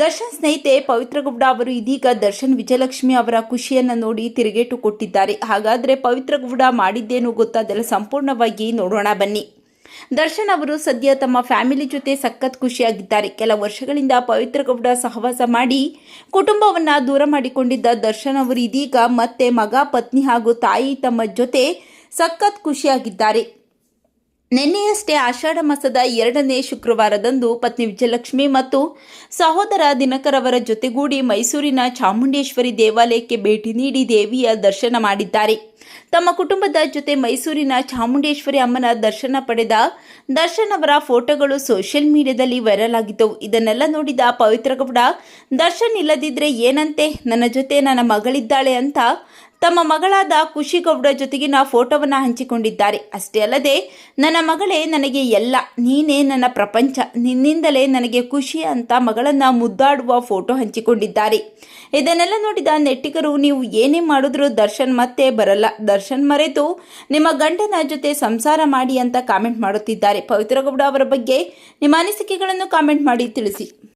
ದರ್ಶನ್ ಸ್ನೇಹಿತೆ ಪವಿತ್ರ ಅವರು ಇದೀಗ ದರ್ಶನ್ ವಿಜಯಲಕ್ಷ್ಮಿ ಅವರ ಖುಷಿಯನ್ನ ನೋಡಿ ತಿರುಗೇಟು ಕೊಟ್ಟಿದ್ದಾರೆ. ಹಾಗಾದ್ರೆ ಪವಿತ್ರ ಗೌಡ ಮಾಡಿದ್ದೇನು ಸಂಪೂರ್ಣವಾಗಿ ನೋಡೋಣ, ಬನ್ನಿ. ದರ್ಶನ್ ಅವರು ಸದ್ಯ ತಮ್ಮ ಫ್ಯಾಮಿಲಿ ಜೊತೆ ಸಖತ್ ಖುಷಿಯಾಗಿದ್ದಾರೆ. ಕೆಲ ವರ್ಷಗಳಿಂದ ಪವಿತ್ರ ಗೌಡ ಸಹವಾಸ ಮಾಡಿ ಕುಟುಂಬವನ್ನ ದೂರ ಮಾಡಿಕೊಂಡಿದ್ದ ದರ್ಶನ್ ಅವರು ಇದೀಗ ಮತ್ತೆ ಮಗ, ಪತ್ನಿ ಹಾಗೂ ತಾಯಿ ತಮ್ಮ ಜೊತೆ ಸಖತ್ ಖುಷಿಯಾಗಿದ್ದಾರೆ. ನಿನ್ನೆಯಷ್ಟೇ ಆಷಾಢ ಮಾಸದ ಎರಡನೇ ಶುಕ್ರವಾರದಂದು ಪತ್ನಿ ವಿಜಯಲಕ್ಷ್ಮಿ ಮತ್ತು ಸಹೋದರ ದಿನಕರ್ ಅವರ ಜೊತೆಗೂಡಿ ಮೈಸೂರಿನ ಚಾಮುಂಡೇಶ್ವರಿ ದೇವಾಲಯಕ್ಕೆ ಭೇಟಿ ನೀಡಿ ದೇವಿಯ ದರ್ಶನ ಮಾಡಿದ್ದಾರೆ. ತಮ್ಮ ಕುಟುಂಬದ ಜೊತೆ ಮೈಸೂರಿನ ಚಾಮುಂಡೇಶ್ವರಿ ಅಮ್ಮನ ದರ್ಶನ ಪಡೆದ ದರ್ಶನ್ ಅವರ ಫೋಟೋಗಳು ಸೋಷಿಯಲ್ ಮೀಡಿಯಾದಲ್ಲಿ ವೈರಲ್ ಆಗಿದ್ದವು. ಇದನ್ನೆಲ್ಲ ನೋಡಿದ ಪವಿತ್ರಗೌಡ, ದರ್ಶನ್ ಇಲ್ಲದಿದ್ರೆ ಏನಂತೆ? ನನ್ನ ಜೊತೆ ನನ್ನ ಮಗಳಿದ್ದಾಳೆ ಅಂತ ತಮ್ಮ ಮಗಳಾದ ಖುಷಿ ಗೌಡ ಜೊತೆಗಿನ ಫೋಟೋವನ್ನು ಹಂಚಿಕೊಂಡಿದ್ದಾರೆ. ಅಷ್ಟೇ ಅಲ್ಲದೆ, ನನ್ನ ಮಗಳೇ ನನಗೆ ಎಲ್ಲ, ನೀನೇ ನನ್ನ ಪ್ರಪಂಚ, ನಿನ್ನಿಂದಲೇ ನನಗೆ ಖುಷಿ ಅಂತ ಮಗಳನ್ನ ಮುದ್ದಾಡುವ ಫೋಟೋ ಹಂಚಿಕೊಂಡಿದ್ದಾರೆ. ಇದನ್ನೆಲ್ಲ ನೋಡಿದ ನೆಟ್ಟಿಗರು, ನೀವು ಏನೇ ಮಾಡಿದ್ರೂ ದರ್ಶನ್ ಮತ್ತೆ ಬರಲ್ಲ. ದರ್ಶನ್ ಮರೆತು ನಿಮ್ಮ ಗಂಡನ ಜೊತೆ ಸಂಸಾರ ಮಾಡಿ ಅಂತ ಕಾಮೆಂಟ್ ಮಾಡುತ್ತಿದ್ದಾರೆ. ಪವಿತ್ರ ಗೌಡ ಅವರ ಬಗ್ಗೆ ನಿಮ್ಮ ಅನಿಸಿಕೆಗಳನ್ನು ಕಾಮೆಂಟ್ ಮಾಡಿ ತಿಳಿಸಿ.